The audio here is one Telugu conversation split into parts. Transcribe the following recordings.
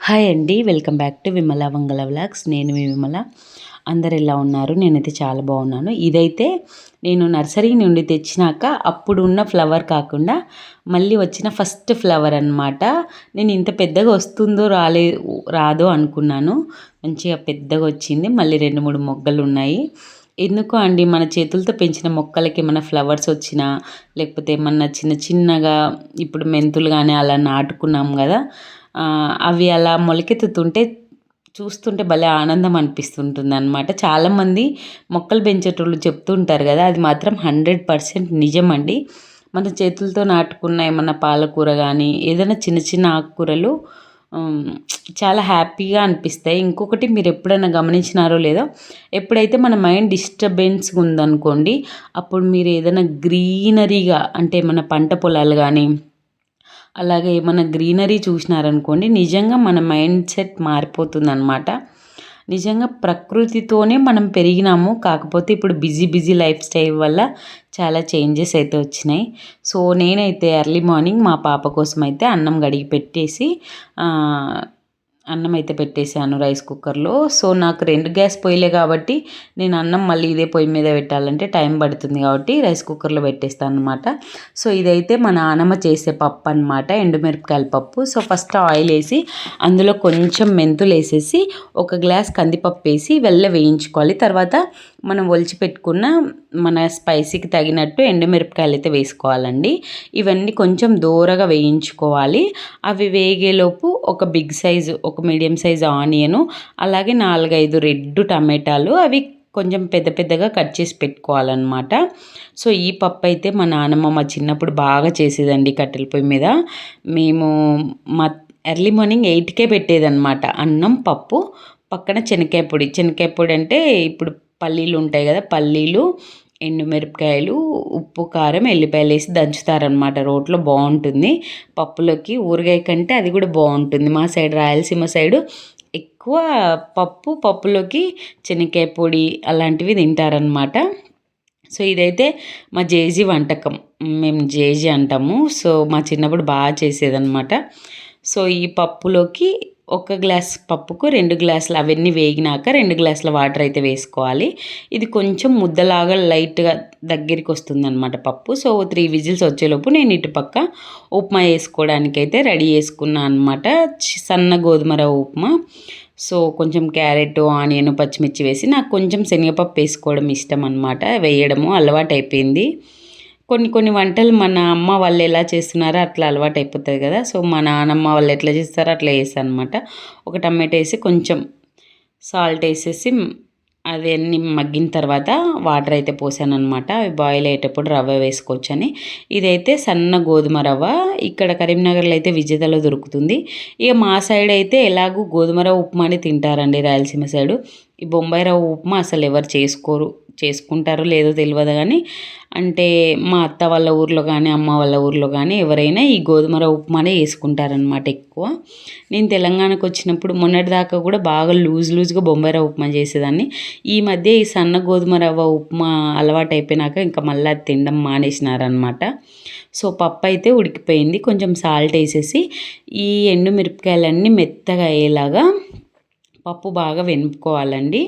హాయ్ అండి welcome back to Vimala Vangala vlogs. నేను మీ విమల. అందరు ఎలా ఉన్నారు? నేనైతే చాలా బాగున్నాను. ఇదైతే నేను నర్సరీ నుండి తెచ్చినాక అప్పుడు ఉన్న ఫ్లవర్ కాకుండా మళ్ళీ వచ్చిన ఫస్ట్ ఫ్లవర్ అనమాట నేను ఇంత పెద్దగా వస్తుందో రాలే రాదో అనుకున్నాను. మంచిగా పెద్దగా వచ్చింది. మళ్ళీ రెండు మూడు మొగ్గలు ఉన్నాయి. ఎందుకు అండి? మన చేతులతో పెంచిన మొక్కలకి ఏమైనా ఫ్లవర్స్ వచ్చినా లేకపోతే ఏమన్నా చిన్న చిన్నగా ఇప్పుడు మెంతులు కానీ అలా నాటుకున్నాం కదా అవి అలా మొలకెత్తుతుంటే చూస్తుంటే భలే ఆనందం అనిపిస్తుంటుంది అనమాట చాలామంది మొక్కలు పెంచేటోళ్ళు చెప్తుంటారు కదా అది మాత్రం హండ్రెడ్ పర్సెంట్ నిజం అండి మన చేతులతో నాటుకున్న ఏమన్నా పాలకూర కానీ ఏదైనా చిన్న చిన్న ఆకుకూరలు చాలా హ్యాపీగా అనిపిస్తాయి. ఇంకొకటి మీరు ఎప్పుడైనా గమనించినారో లేదో ఎప్పుడైతే మన మైండ్ డిస్టర్బెన్స్గా ఉందనుకోండి అప్పుడు మీరు ఏదైనా గ్రీనరీగా అంటే మన పంట పొలాలు కానీ అలాగే ఏమైనా గ్రీనరీ చూసినారనుకోండి నిజంగా మన మైండ్ సెట్ మారిపోతుంది అనమాట నిజంగా ప్రకృతితోనే మనం పెరిగినాము కాకపోతే ఇప్పుడు బిజీ బిజీ లైఫ్ స్టైల్ వల్ల చాలా చేంజెస్ అయితే వచ్చినాయి. సో నేనైతే ఎర్లీ మార్నింగ్ మా పాప కోసం అయితే అన్నం గడిగి పెట్టేసి అన్నం అయితే పెట్టేశాను రైస్ కుక్కర్లో. సో నాకు రెండు గ్యాస్ పొయ్యిలే కాబట్టి నేను అన్నం మళ్ళీ ఇదే పొయ్యి మీద పెట్టాలంటే టైం పడుతుంది కాబట్టి రైస్ కుక్కర్లో పెట్టేస్తాను అనమాట సో ఇదైతే మా నానమ్మ చేసే పప్పు అనమాట ఎండుమిరపకాయల పప్పు. సో ఫస్ట్ ఆయిల్ వేసి అందులో కొంచెం మెంతులు వేసేసి ఒక గ్లాస్ కందిపప్పు వేసి వెళ్ళ వేయించుకోవాలి. తర్వాత మనం ఒలిచి పెట్టుకున్న మన స్పైసీకి తగినట్టు ఎండుమిరపకాయలు అయితే వేసుకోవాలండి. ఇవన్నీ కొంచెం దూరగా వేయించుకోవాలి. అవి వేగేలోపు ఒక బిగ్ సైజు ఒక మీడియం సైజు ఆనియను అలాగే నాలుగైదు రెడ్ టమాటాలు అవి కొంచెం పెద్ద పెద్దగా కట్ చేసి పెట్టుకోవాలన్నమాట. సో ఈ పప్పు అయితే మా నాన్నమ్మ మా చిన్నప్పుడు బాగా చేసేదండి కట్టెల పొయ్యి మీద. మేము మా ఎర్లీ మార్నింగ్ ఎయిట్కే పెట్టేదన్నమాట అన్నం పప్పు. పక్కన శనక్కాయ పొడి శనక్కాయ పొడి అంటే ఇప్పుడు పల్లీలు ఉంటాయి కదా పల్లీలు ఎండుమిరపకాయలు ఉప్పు కారం ఎల్లిపాయలు వేసి దంచుతారనమాట రోట్లో బాగుంటుంది. పప్పులోకి ఊరగాయ కంటే అది కూడా బాగుంటుంది. మా సైడ్ రాయలసీమ సైడు ఎక్కువ పప్పు పప్పులోకి చెనక్కాయ పొడి అలాంటివి తింటారనమాట సో ఇదైతే మా జేజీ వంటకం. మేము జేజీ అంటాము. సో మా చిన్నప్పుడు బాగా చేసేదనమాట సో ఈ పప్పులోకి ఒక గ్లాస్ పప్పుకు రెండు గ్లాసులు అవన్నీ వేగినాక రెండు గ్లాసుల వాటర్ అయితే వేసుకోవాలి. ఇది కొంచెం ముద్దలాగా లైట్గా దగ్గరికి వస్తుందన్నమాట పప్పు. సో త్రీ విజిల్స్ వచ్చేలోపు నేను ఇటు పక్క ఉప్మా వేసుకోవడానికి అయితే రెడీ చేసుకున్నాను అనమాట సన్న గోధుమ రవ్వ ఉప్మా. సో కొంచెం క్యారెట్ ఆనియన్ పచ్చిమిర్చి వేసి నాకు కొంచెం శనగపప్పు వేసుకోవడం ఇష్టం అనమాట వేయడము అలవాటు అయిపోయింది కొన్ని కొన్ని వంటలు మన అమ్మ వాళ్ళు ఎలా చేస్తున్నారో అట్లా అలవాటు అయిపోతుంది కదా. సో మా నాన్నమ్మ వాళ్ళు ఎట్లా చేస్తారో అట్లా వేసాను అనమాట ఒక టమాటో వేసి కొంచెం సాల్ట్ వేసేసి అదన్నీ మగ్గిన తర్వాత వాటర్ అయితే పోసాను అనమాట అవి బాయిల్ అయ్యేటప్పుడు రవ్వ వేసుకోవచ్చని. ఇదైతే సన్న గోధుమ రవ్వ. ఇక్కడ కరీంనగర్లో అయితే విజేతలో దొరుకుతుంది. ఇక మా సైడ్ అయితే ఎలాగూ గోధుమ రవ్వ ఉప్మాని తింటారండి రాయలసీమ సైడు. ఈ బొంబాయి రవ్వ ఉప్మా అసలు ఎవరు చేసుకోరు చేసుకుంటారో లేదో తెలియదు కానీ అంటే మా అత్త వాళ్ళ ఊర్లో కానీ అమ్మ వాళ్ళ ఊర్లో కానీ ఎవరైనా ఈ గోధుమ రవ్వ ఉప్మానే వేసుకుంటారనమాట ఎక్కువ. నేను తెలంగాణకు వచ్చినప్పుడు మొన్నటిదాకా కూడా బాగా లూజ్ లూజ్గా బొంబాయి రవ్వ ఉప్మా చేసేదాన్ని. ఈ మధ్య ఈ సన్న గోధుమ రవ్వ ఉప్మా అలవాటు అయిపోయినాక ఇంకా మళ్ళీ అది తినడం మానేసినారనమాట సో పప్పు అయితే ఉడికిపోయింది. కొంచెం సాల్ట్ వేసేసి ఈ ఎండు మిరపకాయలన్నీ మెత్తగా అయ్యేలాగా పప్పు బాగా వెనుపుకోవాలండి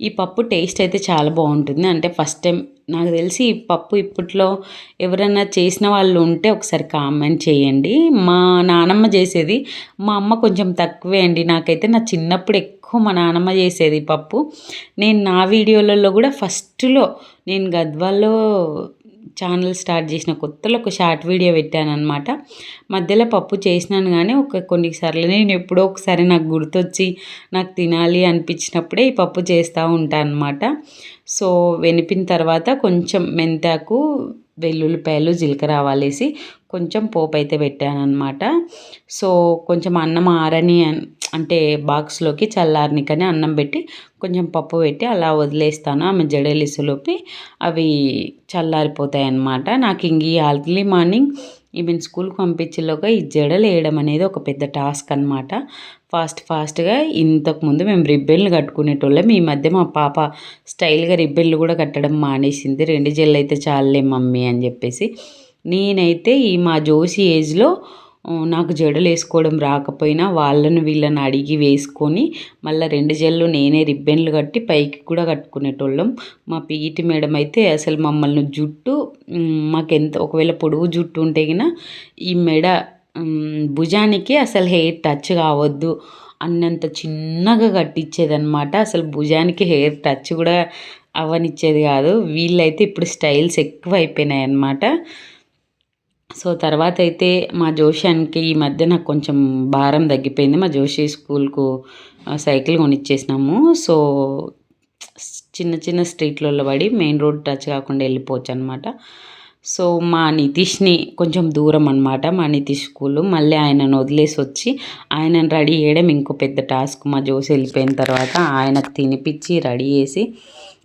ఈ పప్పు టేస్ట్ అయితే చాలా బాగుంటుంది. అంటే ఫస్ట్ టైం నాకు తెలిసి ఈ పప్పు ఇప్పట్లో ఎవరైనా చేసిన వాళ్ళు ఉంటే ఒకసారి కామెంట్ చేయండి. మా నానమ్మ చేసేది మా అమ్మ కొంచెం తక్కువే అండి. నాకైతే నా చిన్నప్పుడు ఎక్కువ మా నానమ్మ చేసేది పప్పు. నేను నా వీడియోలలో కూడా ఫస్ట్లో నేను గద్వాల్లో ఛానల్ స్టార్ట్ చేసిన కొత్తలో ఒక షార్ట్ వీడియో పెట్టాను అనమాట మధ్యలో పప్పు చేసినాను కానీ ఒక కొన్నిసార్లు నేను ఎప్పుడో ఒకసారి నాకు గుర్తొచ్చి నాకు తినాలి అనిపించినప్పుడే ఈ పప్పు చేస్తూ ఉంటాను అనమాట సో వెనిపిన తర్వాత కొంచెం మెంతాకు వెల్లుల్లిపాయలు జీలకర్ర ఆవాలేసి కొంచెం పోపు అయితే పెట్టాను అనమాట సో కొంచెం అన్నం ఆరని అంటే బాక్స్లోకి చల్లారనికని అన్నం పెట్టి కొంచెం పప్పు పెట్టి అలా వదిలేస్తాను. ఆమె జడలిసులోపి అవి చల్లారిపోతాయి అన్నమాట నాకు ఇంక ఈ అర్లీ మార్నింగ్ ఈమెన్ స్కూల్కి పంపించేలోగా ఈ జడలు వేయడం అనేది ఒక పెద్ద టాస్క్ అనమాట ఫాస్ట్ ఫాస్ట్గా ఇంతకుముందు మేము రిబ్బెన్లు కట్టుకునేటోళ్ళం. ఈ మధ్య మా పాప స్టైల్గా రిబ్బెన్లు కూడా కట్టడం మానేసింది. రెండు జెల్లు అయితే చాలే మమ్మీ అని చెప్పేసి. నేనైతే ఈ మా జోసి ఏజ్లో నాకు జడలు వేసుకోవడం రాకపోయినా వాళ్ళను వీళ్ళని అడిగి వేసుకొని మళ్ళీ రెండు జల్లు నేనే రిబ్బెన్లు కట్టి పైకి కూడా కట్టుకునేటోళ్ళం. మా పీఈటి మేడం అయితే అసలు మమ్మల్ని జుట్టు మాకెంత ఒకవేళ పొడుగు జుట్టు ఉంటే గిన ఈ మెడ భుజానికి అసలు హెయిర్ టచ్ కావద్దు అన్నంత చిన్నగా కట్టించేదనమాట అసలు భుజానికి హెయిర్ టచ్ కూడా అవ్వనిచ్చేది కాదు. వీళ్ళైతే ఇప్పుడు స్టైల్స్ ఎక్కువ అయిపోయినాయి అన్నమాట సో తర్వాత అయితే మా జోషానికి ఈ మధ్య నాకు కొంచెం భారం తగ్గిపోయింది. మా జోషి స్కూల్కు సైకిల్ కొనిచ్చేసినాము. సో చిన్న చిన్న స్ట్రీట్లలో పడి మెయిన్ రోడ్ టచ్ కాకుండా వెళ్ళిపోవచ్చు అనమాట సో మా నితీష్ని కొంచెం దూరం అనమాట మా నితీష్ స్కూల్. మళ్ళీ ఆయనను వదిలేసి వచ్చి ఆయనను రెడీ చేయడం ఇంకో పెద్ద టాస్క్. మా జోసి వెళ్ళిపోయిన తర్వాత ఆయనకు తినిపించి రెడీ చేసి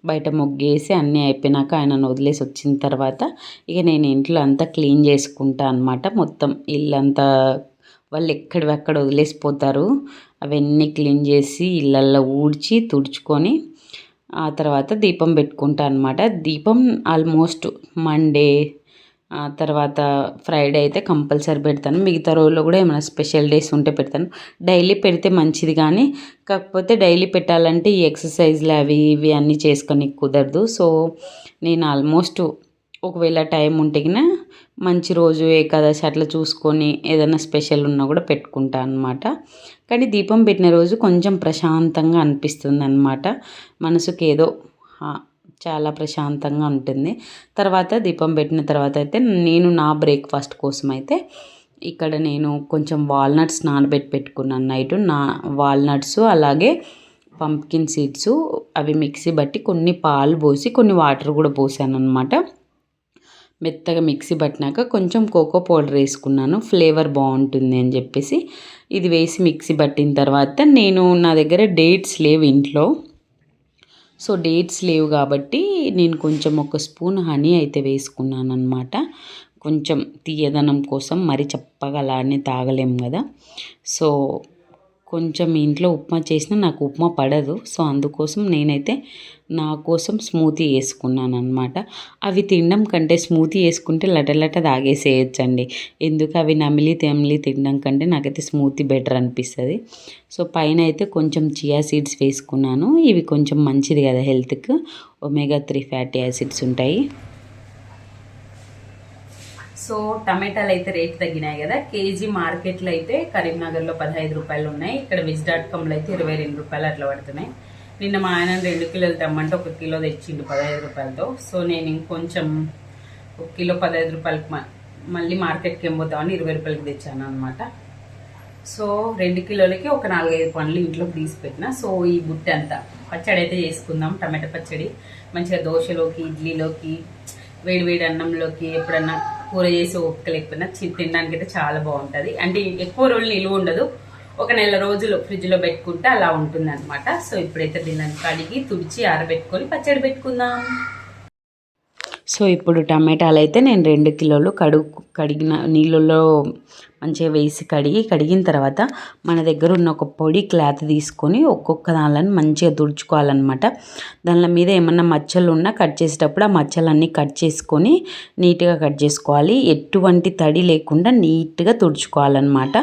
బయట మొగ్గేసి అన్నీ అయిపోయినాక ఆయనను వదిలేసి వచ్చిన తర్వాత ఇక నేను ఇంట్లో అంతా క్లీన్ చేసుకుంటా అనమాట మొత్తం ఇల్లంతా వాళ్ళు ఎక్కడెక్కడ వదిలేసిపోతారు. అవన్నీ క్లీన్ చేసి ఇళ్ళల్లో ఊడ్చి తుడుచుకొని ఆ తర్వాత దీపం పెట్టుకుంటా అనమాట దీపం ఆల్మోస్ట్ మండే ఆ తర్వాత ఫ్రైడే అయితే కంపల్సరీ పెడతాను. మిగతా రోజుల్లో కూడా ఏమైనా స్పెషల్ డేస్ ఉంటే పెడతాను. డైలీ పెడితే మంచిది కానీ కాకపోతే డైలీ పెట్టాలంటే ఈ ఎక్సర్సైజ్లు అవి ఇవి అన్నీ చేసుకొని కుదరదు. సో నేను ఆల్మోస్ట్ ఒకవేళ టైం ఉంటే మంచి రోజు ఏకాదశి అట్లా చూసుకొని ఏదైనా స్పెషల్ ఉన్నా కూడా పెట్టుకుంటా అనమాట కానీ దీపం పెట్టిన రోజు కొంచెం ప్రశాంతంగా అనిపిస్తుంది అనమాట మనసుకి ఏదో చాలా ప్రశాంతంగా ఉంటుంది. తర్వాత దీపం పెట్టిన తర్వాత అయితే నేను నా బ్రేక్ఫాస్ట్ కోసం అయితే ఇక్కడ నేను కొంచెం వాల్నట్స్ నానబెట్టి పెట్టుకున్నాను నైట్. నా వాల్నట్స్ అలాగే పంప్కిన్ సీడ్స్ అవి మిక్సీ బట్టి కొన్ని పాలు పోసి కొన్ని వాటర్ కూడా పోసాను అనమాట మెత్తగా మిక్సీ పట్టినాక కొంచెం కోకో పౌడర్ వేసుకున్నాను. ఫ్లేవర్ బాగుంటుంది అని చెప్పేసి ఇది వేసి మిక్సీ పట్టిన తర్వాత నేను నా దగ్గర డేట్స్ లేవు ఇంట్లో. సో డేట్స్ లేవు కాబట్టి నేను కొంచెం ఒక స్పూన్ హనీ అయితే వేసుకున్నాను అనమాట కొంచెం తీయదనం కోసం మరి చప్పగా అలానే తాగలేం కదా. సో కొంచెం ఇంట్లో ఉప్మా చేసినా నాకు ఉప్మా పడదు. సో అందుకోసం నేనైతే నా కోసం స్మూతీ వేసుకున్నాను అనమాట అవి తినడం కంటే స్మూతీ వేసుకుంటే లటలట తాగేసేయచ్చండి. ఎందుకు అవి నమిలి తెమిలి తినడం కంటే నాకైతే స్మూతీ బెటర్ అనిపిస్తుంది. సో పైన అయితే కొంచెం చియా సీడ్స్ వేసుకున్నాను. ఇవి కొంచెం మంచిది కదా హెల్త్కి. ఒమేగా త్రీ ఫ్యాటీ యాసిడ్స్ ఉంటాయి. సో టమాటాలు అయితే రేట్ తగ్గినాయి కదా. కేజీ మార్కెట్లో అయితే కరీంనగర్లో పదహైదు రూపాయలు ఉన్నాయి. ఇక్కడ విజ్ డాట్ కామ్లో అయితే ఇరవై రెండు రూపాయలు అట్లా పడుతున్నాయి. నిన్న మా ఆయన రెండు కిలోలు తెమ్మంటే ఒక కిలో తెచ్చిండు పదహైదు రూపాయలతో. సో నేను ఇంకొంచెం ఒక కిలో పదహైదు రూపాయలకి మ- మళ్ళీ మార్కెట్కి ఏం పోతామని ఇరవై రూపాయలకి తెచ్చాను అనమాట సో రెండు కిలోలకి ఒక నాలుగైదు పండ్లు ఇంట్లోకి తీసి పెట్టిన సో ఈ బుట్టె అంతా పచ్చడి అయితే చేసుకుందాం టమాటా పచ్చడి. మంచిగా దోశలోకి ఇడ్లీలోకి వేడి వేడి అన్నంలోకి ఎప్పుడన్నా కూర చేసి ఓపిక లేకపోయినా చి- తినడానికి అయితే చాలా బాగుంటుంది. అంటే ఎక్కువ రోజులు నిలువ ఉండదు. ఒక నెల రోజులు ఫ్రిడ్జ్లో పెట్టుకుంటే అలా ఉంటుంది అనమాట సో ఇప్పుడైతే దీన్ని కడిగి తుడిచి ఆరబెట్టుకొని పచ్చడి పెట్టుకుందాం. సో ఇప్పుడు టమాటాలు అయితే నేను రెండు కిలోలు కడుగు కడిగిన నీళ్ళలో మంచిగా వేసి కడిగి కడిగిన తర్వాత మన దగ్గర ఉన్న ఒక పొడి క్లాత్ తీసుకొని ఒక్కొక్క దానిని మంచిగా తుడుచుకోవాలన్నమాట. దానిల మీద ఏమన్నా మచ్చలు ఉన్నా కట్ చేసేటప్పుడు ఆ మచ్చలన్నీ కట్ చేసుకొని నీట్గా కట్ చేసుకోవాలి. ఎటువంటి తడి లేకుండా నీట్గా తుడుచుకోవాలన్నమాట.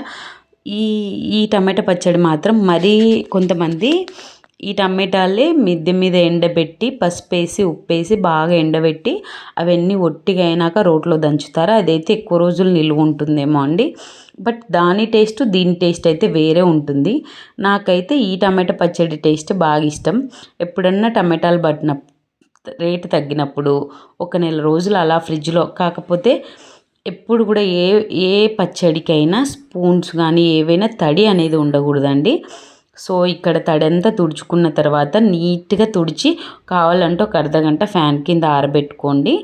ఈ ఈ టమాటా పచ్చడి మాత్రం మరీ కొంతమంది ఈ టమాటాలే మిద్దె మీద ఎండబెట్టి పసుపు వేసి ఉప్పు వేసి బాగా ఎండబెట్టి అవన్నీ ఒట్టిగా అయినాక రోట్లో దంచుతారు? అదైతే ఎక్కువ రోజులు నిలువ ఉంటుందేమో అండి. బట్ దాని టేస్ట్ దీని టేస్ట్ అయితే వేరే ఉంటుంది. నాకైతే ఈ టమాటా పచ్చడి టేస్ట్ బాగా ఇష్టం. ఎప్పుడన్నా టమాటాలు పట్టిన రేటు తగ్గినప్పుడు ఒక నెల రోజులు అలా ఫ్రిడ్జ్లో కాకపోతే ఎప్పుడు కూడా ఏ ఏ పచ్చడికైనా స్పూన్స్ కానీ ఏవైనా తడి అనేది ఉండకూడదండి. సో ఇక్కడ తడంతా తుడుచుకున్న తర్వాత నీట్గా తుడిచి కావాలంటే ఒక అర్ధగంట ఫ్యాన్ కింద ఆరబెట్టుకోండి.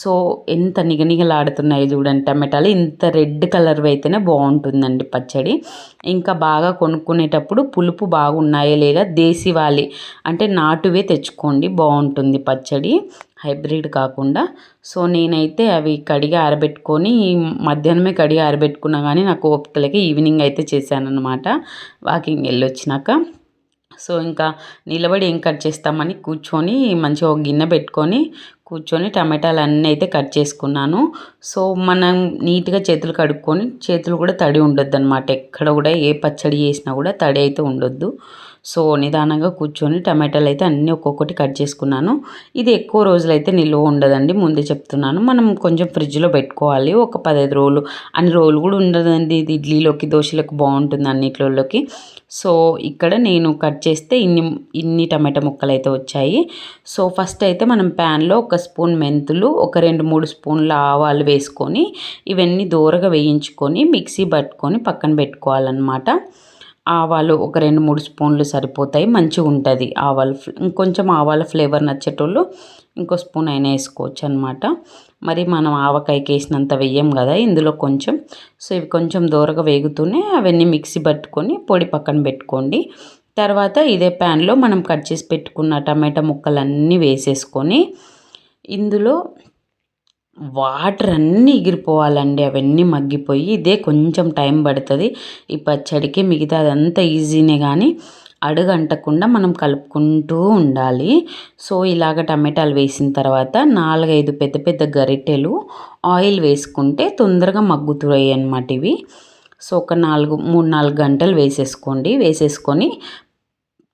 సో ఎంత నిగనిగలాడుతున్నాయి చూడండి టమాటాలు. ఇంత రెడ్ కలర్ అయితేనే బాగుంటుందండి పచ్చడి. ఇంకా బాగా కొనుక్కునేటప్పుడు పులుపు బాగున్నాయో లేదా దేశీవాలి అంటే నాటువే తెచ్చుకోండి. బాగుంటుంది పచ్చడి. హైబ్రిడ్ కాకుండా. సో నేనైతే అవి కడిగి ఆరబెట్టుకొని మధ్యాహ్నమే కడిగి ఆరబెట్టుకున్నా కానీ నాకు ఓపికలకి ఈవినింగ్ అయితే చేశాను వాకింగ్ వెళ్ళి వచ్చినాక సో ఇంకా నిలబడి ఏం కట్ చేస్తామని కూర్చొని మంచిగా ఒక గిన్నె పెట్టుకొని కూర్చొని టమాటాలు అన్నీ అయితే కట్ చేసుకున్నాను. సో మనం నీట్గా చేతులు కడుక్కొని చేతులు కూడా తడి ఉండొద్దు అనమాట ఎక్కడ కూడా ఏ పచ్చడి చేసినా కూడా తడి అయితే ఉండొద్దు. సో నిదానంగా కూర్చొని టమాటాలు అయితే అన్నీ ఒక్కొక్కటి కట్ చేసుకున్నాను. ఇది ఎక్కువ రోజులు అయితే నిల్వ ఉండదండి ముందే చెప్తున్నాను. మనం కొంచెం ఫ్రిడ్జ్లో పెట్టుకోవాలి. ఒక పదహైదు రోజులు అన్ని రోజులు కూడా ఉండదండి ఇది ఇడ్లీలోకి దోశలకు బాగుంటుంది అన్నిట్లోకి. సో ఇక్కడ నేను కట్ చేస్తే ఇన్ని ఇన్ని టమాటా ముక్కలు అయితే వచ్చాయి. సో ఫస్ట్ అయితే మనం ప్యాన్లో ఒక స్పూన్ మెంతులు ఒక రెండు మూడు స్పూన్ల ఆవాలు వేసుకొని ఇవన్నీ దూరగా వేయించుకొని మిక్సీ పట్టుకొని పక్కన పెట్టుకోవాలన్నమాట. ఆవాలు ఒక రెండు మూడు స్పూన్లు సరిపోతాయి మంచిగా ఉంటుంది. ఆవాలు ఇంకొంచెం ఆవాల ఫ్లేవర్ నచ్చేటోళ్ళు ఇంకో స్పూన్ అయినా వేసుకోవచ్చు అనమాట మరి మనం ఆవకాయకి వేసినంత వెయ్యం కదా ఇందులో కొంచెం. సో ఇవి కొంచెం దూరగా వేగుతూనే అవన్నీ మిక్సీ పట్టుకొని పొడి పక్కన పెట్టుకోండి. తర్వాత ఇదే ప్యాన్లో మనం కట్ చేసి పెట్టుకున్న టమాటా ముక్కలన్నీ వేసేసుకొని ఇందులో వాటర్ అన్నీ ఎగిరిపోవాలండి అవన్నీ మగ్గిపోయి ఇదే కొంచెం టైం పడుతుంది. ఈ పచ్చడికి మిగతా అదంతా ఈజీనే కానీ అడుగంటకుండా మనం కలుపుకుంటూ ఉండాలి. సో ఇలాగ టమాటాలు వేసిన తర్వాత నాలుగైదు పెద్ద పెద్ద గరిటెలు ఆయిల్ వేసుకుంటే తొందరగా మగ్గుతాయి అన్నమాట ఇవి. సో ఒక నాలుగు మూడు నాలుగు గంటలు వేసేసుకోండి. వేసేసుకొని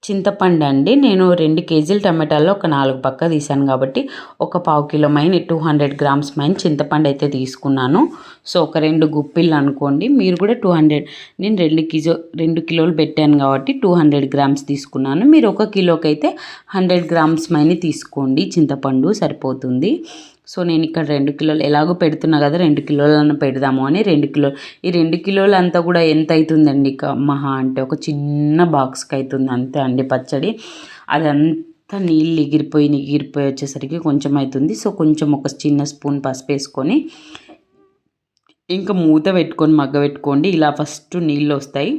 చింతపండు అండి. నేను రెండు కేజీల టమాటాల్లో ఒక నాలుగు పక్క తీసాను కాబట్టి ఒక పావు కిలో మైన టూ హండ్రెడ్ గ్రామ్స్ మైన చింతపండు అయితే తీసుకున్నాను. సో ఒక రెండు గుప్పిళ్ళు అనుకోండి. మీరు కూడా టూ హండ్రెడ్ నేను రెండు కిలో రెండు కిలోలు పెట్టాను కాబట్టి టూ హండ్రెడ్ గ్రామ్స్ తీసుకున్నాను. మీరు ఒక కిలోకి అయితే హండ్రెడ్ గ్రామ్స్ మైన తీసుకోండి. చింతపండు సరిపోతుంది. సో నేను ఇక్కడ రెండు కిలోలు ఎలాగో పెడుతున్నా కదా రెండు కిలోలను పెడదాము అని రెండు కిలోలు ఈ రెండు కిలోలు అంతా కూడా ఎంత అవుతుందండి మహా అంటే ఒక చిన్న బాక్స్కి అవుతుంది అంతే అండి పచ్చడి. అదంతా నీళ్ళు ఎగిరిపోయి ఎగిరిపోయి వచ్చేసరికి కొంచెం అవుతుంది సో కొంచెం ఒక చిన్న స్పూన్ పసుపు వేసుకొని ఇంకా మూత పెట్టుకొని మగ్గ పెట్టుకోండి. ఇలా ఫస్ట్ నీళ్ళు వస్తాయి.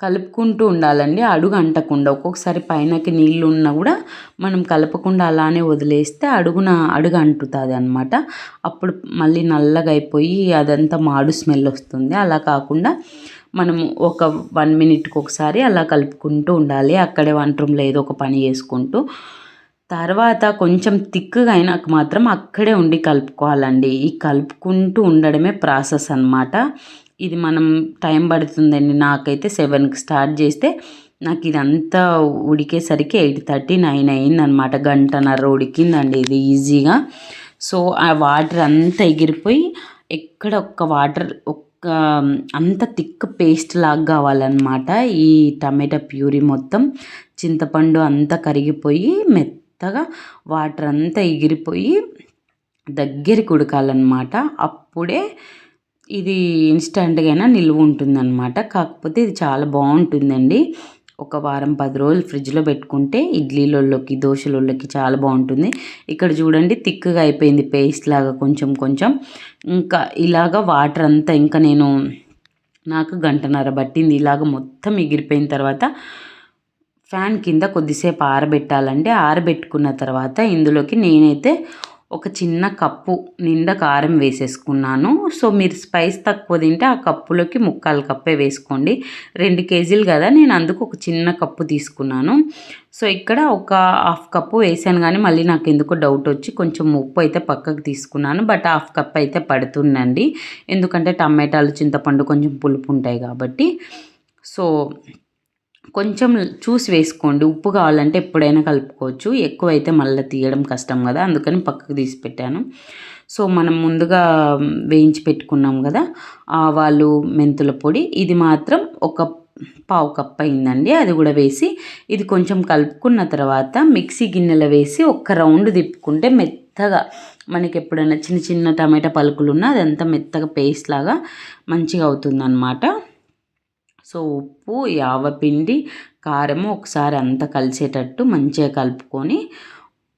కలుపుకుంటూ ఉండాలండి. అడుగు అంటకుండా ఒక్కొక్కసారి పైనకి నీళ్ళు ఉన్నా కూడా మనం కలపకుండా అలానే వదిలేస్తే అడుగున అడుగు అంటుతుంది అనమాట అప్పుడు మళ్ళీ నల్లగా అయిపోయి అదంతా మాడు స్మెల్ వస్తుంది. అలా కాకుండా మనం ఒక వన్ మినిట్కి ఒకసారి అలా కలుపుకుంటూ ఉండాలి. అక్కడే వంట రూమ్లో ఏదో ఒక పని చేసుకుంటూ. తర్వాత కొంచెం థిక్గా అయినాక మాత్రం అక్కడే ఉండి కలుపుకోవాలండి. ఈ కలుపుకుంటూ ఉండడమే ప్రాసెస్ అనమాట ఇది మనం టైం పడుతుందండి. నాకైతే సెవెన్కి స్టార్ట్ చేస్తే నాకు ఇదంతా ఉడికేసరికి ఎయిట్ థర్టీ నైన్ అయిందనమాట గంటన్నర ఉడికిందండి ఇది ఈజీగా. సో ఆ వాటర్ అంతా ఎగిరిపోయి ఎక్కడ ఒక్క వాటర్ ఒక్క అంత థిక్ పేస్ట్ లాగా కావాలన్నమాట. ఈ టమాటా ప్యూరీ మొత్తం చింతపండు అంతా కరిగిపోయి మెత్తగా వాటర్ అంతా ఎగిరిపోయి దగ్గరికి ఉడకాలన్నమాట. అప్పుడే ఇది ఇన్స్టంట్గా అయినా నిల్వ ఉంటుందన్నమాట కాకపోతే ఇది చాలా బాగుంటుందండి ఒక వారం పది రోజులు ఫ్రిడ్జ్లో పెట్టుకుంటే ఇడ్లీలలోకి దోశలలోకి చాలా బాగుంటుంది ఇక్కడ చూడండి థిక్గా అయిపోయింది పేస్ట్ లాగా కొంచెం కొంచెం. ఇంకా ఇలాగ వాటర్ అంతా ఇంకా నేను నాకు గంటన్నర పట్టింది. ఇలాగ మొత్తం ఎగిరిపోయిన తర్వాత ఫ్యాన్ కింద కొద్దిసేపు ఆరబెట్టాలంటే ఆరబెట్టుకున్న తర్వాత ఇందులోకి నేనైతే ఒక చిన్న కప్పు నిండా కారం వేసేసుకున్నాను. సో మీరు స్పైస్ తక్కువ తింటే ఆ కప్పులోకి ముక్కాలు కప్పే వేసుకోండి. రెండు కేజీలు కదా నేను అందుకు ఒక చిన్న కప్పు తీసుకున్నాను. సో ఇక్కడ ఒక హాఫ్ కప్పు వేసాను కానీ మళ్ళీ నాకు ఎందుకో డౌట్ వచ్చి కొంచెం ఉప్పు అయితే పక్కకు తీసుకున్నాను. బట్ హాఫ్ కప్ అయితే పడుతుందండి. ఎందుకంటే టమాటాలు చింతపండు కొంచెం పులుపు ఉంటాయి కాబట్టి. సో కొంచెం చూసి వేసుకోండి. ఉప్పు కావాలంటే ఎప్పుడైనా కలుపుకోవచ్చు. ఎక్కువైతే మళ్ళీ తీయడం కష్టం కదా. అందుకని పక్కకు తీసి పెట్టాను. సో మనం ముందుగా వేయించి పెట్టుకున్నాం కదా. ఆవాలు మెంతుల పొడి. ఇది మాత్రం ఒక పావు కప్ అయిందండి. అది కూడా వేసి ఇది కొంచెం కలుపుకున్న తర్వాత మిక్సీ గిన్నెలో వేసి ఒక్క రౌండ్ తిప్పుకుంటే మెత్తగా మనకి ఎప్పుడైనా చిన్న చిన్న టమాటా పలుకులు ఉన్నా అదంతా మెత్తగా పేస్ట్ లాగా మంచిగా అవుతుందన్నమాట. సో ఉప్పు యావపిండి కారము ఒకసారి అంతా కలిసేటట్టు మంచిగా కలుపుకొని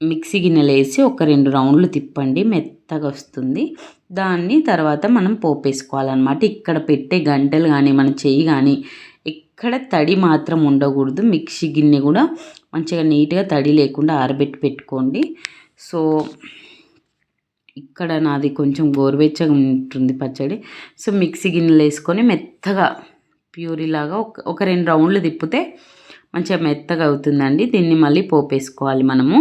మిక్సీ గిన్నెలో వేసి ఒక రెండు రౌండ్లు తిప్పండి మెత్తగా వస్తుంది. దాన్ని తర్వాత మనం పోపేసుకోవాలన్నమాట. ఇక్కడ పెట్టే గంటలు కానీ మన చెయ్యి కానీ ఇక్కడ తడి మాత్రం ఉండకూడదు. మిక్సీ గిన్నె కూడా మంచిగా నీట్గా తడి లేకుండా ఆరబెట్టి పెట్టుకోండి. సో ఇక్కడ నాది కొంచెం గోరువెచ్చగా ఉంటుంది పచ్చడి. సో మిక్సీ గిన్నెలు వేసుకొని మెత్తగా ప్యూరీలాగా ఒక ఒక రెండు రౌండ్లు తిప్పితే మంచిగా మెత్తగా అవుతుందండి. దీన్ని మళ్ళీ పోపేసుకోవాలి మనము.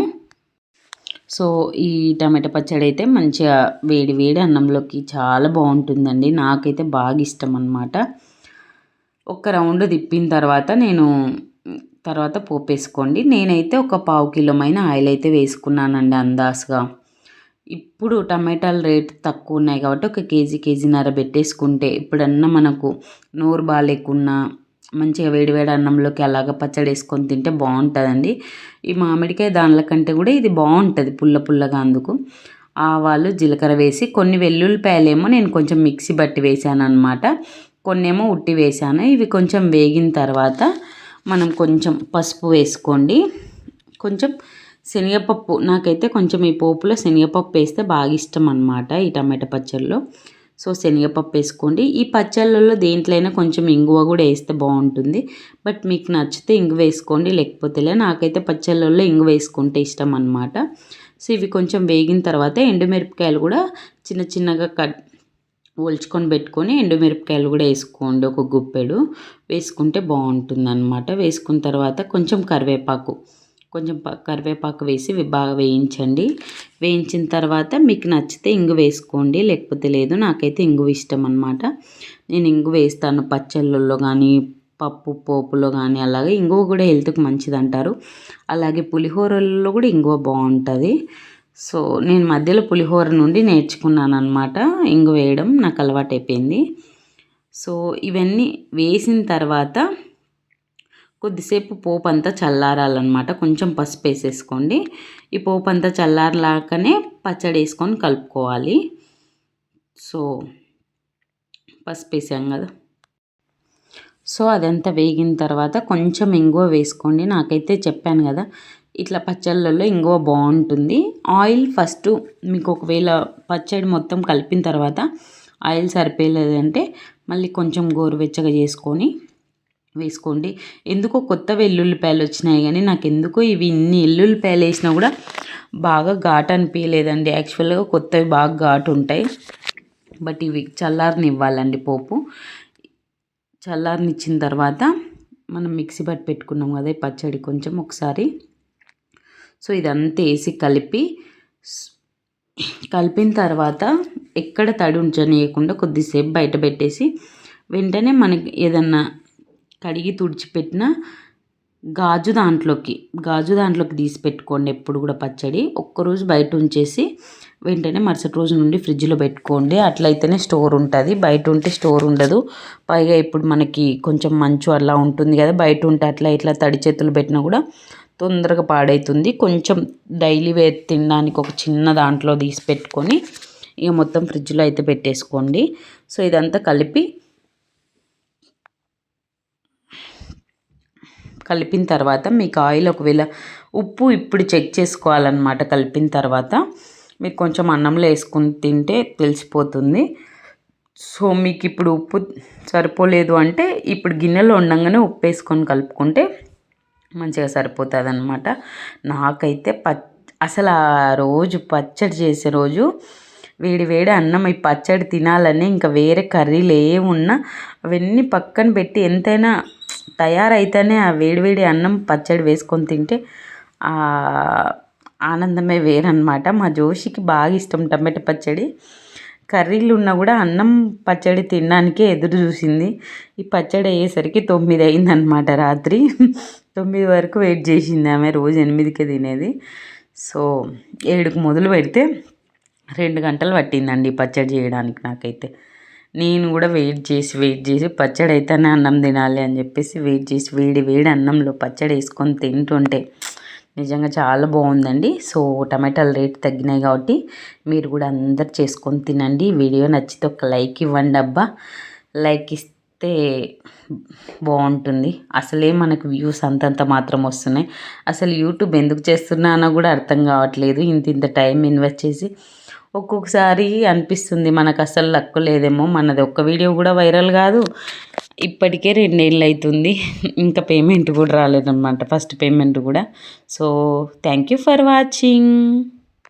సో ఈ టమాటా పచ్చడి అయితే మంచిగా వేడి వేడి అన్నంలోకి చాలా బాగుంటుందండి. నాకైతే బాగా ఇష్టం అనమాట ఒక రౌండ్ తిప్పిన తర్వాత నేను తర్వాత పోపు వేసుకోండి నేనైతే ఒక పావు కిలోమైన ఆయిల్ అయితే వేసుకున్నానండి అందాసుగా ఇప్పుడు టమాటాల రేట్ తక్కువ ఉన్నాయి కాబట్టి ఒక కేజీ కేజీన్నర పెట్టేసుకుంటే ఇప్పుడన్నా మనకు నోరు బాగాలేకున్నా మంచిగా వేడివేడి అన్నంలోకి అలాగ పచ్చడి వేసుకొని తింటే బాగుంటుందండి. ఈ మామిడికాయ దానిల కంటే కూడా ఇది బాగుంటుంది పుల్ల పుల్లగా అందుకు. ఆవాలు జీలకర్ర వేసి కొన్ని వెల్లుల్లిపాయలేమో నేను కొంచెం మిక్సీ బట్టి వేసాను అనమాట కొన్ని ఏమో ఉట్టి వేసాను. ఇవి కొంచెం వేగిన తర్వాత మనం కొంచెం పసుపు వేసుకోండి. కొంచెం శనగపప్పు. నాకైతే కొంచెం ఈ పోపులో శనగపప్పు వేస్తే బాగా ఇష్టం అనమాట ఈ టమాటా పచ్చళ్ళలో సో శనగపప్పు వేసుకోండి. ఈ పచ్చళ్ళలో దేంట్లైనా కొంచెం ఇంగువ కూడా వేస్తే బాగుంటుంది. బట్ మీకు నచ్చితే ఇంగు వేసుకోండి లేకపోతే నాకైతే పచ్చళ్ళల్లో ఇంగు వేసుకుంటే ఇష్టం అనమాట సో ఇవి కొంచెం వేగిన తర్వాత ఎండుమిరపకాయలు కూడా చిన్న చిన్నగా కట్ ఒలుచుకొని పెట్టుకొని ఎండుమిరపకాయలు కూడా వేసుకోండి. ఒక గుప్పెడు వేసుకుంటే బాగుంటుంది అనమాట వేసుకున్న తర్వాత కొంచెం కరివేపాకు. కొంచెం కరివేపాకు వేసి బాగా వేయించండి. వేయించిన తర్వాత మీకు నచ్చితే ఇంగు వేసుకోండి లేకపోతే లేదు నాకైతే ఇంగు ఇష్టం అనమాట నేను ఇంగు వేస్తాను పచ్చళ్ళల్లో కానీ పప్పు పోపులో కానీ అలాగే ఇంగువ కూడా హెల్త్కి మంచిది అంటారు అలాగే పులిహోరల్లో కూడా ఇంగువ బాగుంటుంది. సో నేను మధ్యలో పులిహోర నుండి నేర్చుకున్నాను అనమాట ఇంగు వేయడం నాకు అలవాటు అయిపోయింది సో ఇవన్నీ వేసిన తర్వాత కొద్దిసేపు పోపు అంతా చల్లారాలన్నమాట. కొంచెం పసుపు వేసేసుకోండి. ఈ పోపు అంతా చల్లారలాకనే పచ్చడి వేసుకొని కలుపుకోవాలి. సో పసుపు వేసాం కదా. సో అదంతా వేగిన తర్వాత కొంచెం ఇంగువ వేసుకోండి. నాకైతే చెప్పాను కదా ఇట్లా పచ్చళ్ళల్లో ఇంగువ బాగుంటుంది. ఆయిల్ ఫస్ట్ మీకు ఒకవేళ పచ్చడి మొత్తం కలిపిన తర్వాత ఆయిల్ సరిపోయలేదంటే మళ్ళీ కొంచెం గోరువెచ్చగా చేసుకొని వేసుకోండి. ఎందుకో కొత్త వెల్లుల్లిపాయలు వచ్చినాయి కానీ నాకు ఎందుకో ఇవి ఇన్ని ఎల్లుల్లిపాయలు వేసినా కూడా బాగా ఘాటు అనిపించలేదండి యాక్చువల్గా కొత్తవి బాగా ఘాటు ఉంటాయి. బట్ ఇవి చల్లారిని ఇవ్వాలండి పోపు. చల్లారనిచ్చిన తర్వాత మనం మిక్సీ పట్టి పెట్టుకున్నాం కదా పచ్చడి కొంచెం ఒకసారి. సో ఇదంతా వేసి కలిపి కలిపిన తర్వాత ఎక్కడ తడి ఉంచనీయకుండా కొద్దిసేపు బయట పెట్టేసి వెంటనే మనకి ఏదన్నా కడిగి తుడిచిపెట్టిన గాజు దాంట్లోకి గాజు దాంట్లోకి తీసి పెట్టుకోండి ఎప్పుడు కూడా పచ్చడి. ఒక్కరోజు బయట ఉంచేసి వెంటనే మరుసటి రోజు నుండి ఫ్రిడ్జ్లో పెట్టుకోండి. అట్లయితేనే స్టోర్ ఉంటుంది. బయట ఉంటే స్టోర్ ఉండదు. పైగా ఇప్పుడు మనకి కొంచెం మంచు అలా ఉంటుంది కదా బయట ఉంటే అట్లా ఇట్లా తడి చేతులు పెట్టినా కూడా తొందరగా పాడవుతుంది కొంచెం డైలీ వేర్ తినడానికి ఒక చిన్న దాంట్లో తీసి పెట్టుకొని ఇక మొత్తం ఫ్రిడ్జ్లో అయితే పెట్టేసుకోండి. సో ఇదంతా కలిపి కలిపిన తర్వాత మీకు ఆయిల్ ఒకవేళ ఉప్పు ఇప్పుడు చెక్ చేసుకోవాలన్నమాట కలిపిన తర్వాత. మీకు కొంచెం అన్నంలో వేసుకుని తింటే తెలిసిపోతుంది. సో మీకు ఇప్పుడు ఉప్పు సరిపోలేదు అంటే ఇప్పుడు గిన్నెలో ఉండగానే ఉప్పు వేసుకొని కలుపుకుంటే మంచిగా సరిపోతుంది అనమాట నాకైతే ప అసలు ఆ రోజు పచ్చడి చేసే రోజు వేడి వేడి అన్నం ఈ పచ్చడి తినాలని ఇంకా వేరే కర్రీలు ఏమున్నా అవన్నీ పక్కన పెట్టి ఎంతైనా తయారైతేనే ఆ వేడివేడి అన్నం పచ్చడి వేసుకొని తింటే ఆనందమే వేరనమాట మా జోషికి బాగా ఇష్టం టమాటా పచ్చడి. కర్రీలు ఉన్నా కూడా అన్నం పచ్చడి తినడానికే ఎదురు చూసింది. ఈ పచ్చడి అయ్యేసరికి తొమ్మిది అయిందనమాట రాత్రి. తొమ్మిది వరకు వెయిట్ చేసింది ఆమె రోజు ఎనిమిదికే తినేది. సో ఏడుకు మొదలు పెడితే రెండు గంటలు పట్టిందండి పచ్చడి చేయడానికి నాకైతే. నేను కూడా వెయిట్ చేసి వెయిట్ చేసి పచ్చడి అయితేనే అన్నం తినాలి అని చెప్పేసి వెయిట్ చేసి వేడి వేడి అన్నంలో పచ్చడి వేసుకొని తింటుంటే నిజంగా చాలా బాగుందండి. సో టమాటాలు రేట్ తగ్గినాయి కాబట్టి మీరు కూడా అందరు చేసుకొని తినండి. వీడియో నచ్చితే ఒక లైక్ ఇవ్వండి అబ్బా. లైక్ ఇస్తే బాగుంటుంది. అసలే మనకు వ్యూస్ అంతంత మాత్రం వస్తున్నాయి. అసలు యూట్యూబ్ ఎందుకు చేస్తున్నానో కూడా అర్థం కావట్లేదు. ఇంత ఇంత టైం ఇన్వెస్ట్ చేసి ఒక్కొక్కసారి అనిపిస్తుంది మనకు అసలు లక్కు లేదేమో. మనది ఒక్క వీడియో కూడా వైరల్ కాదు. ఇప్పటికే రెండేళ్ళు అవుతుంది ఇంకా పేమెంట్ కూడా రాలేదన్నమాట. ఫస్ట్ పేమెంట్ కూడా. So thank you for watching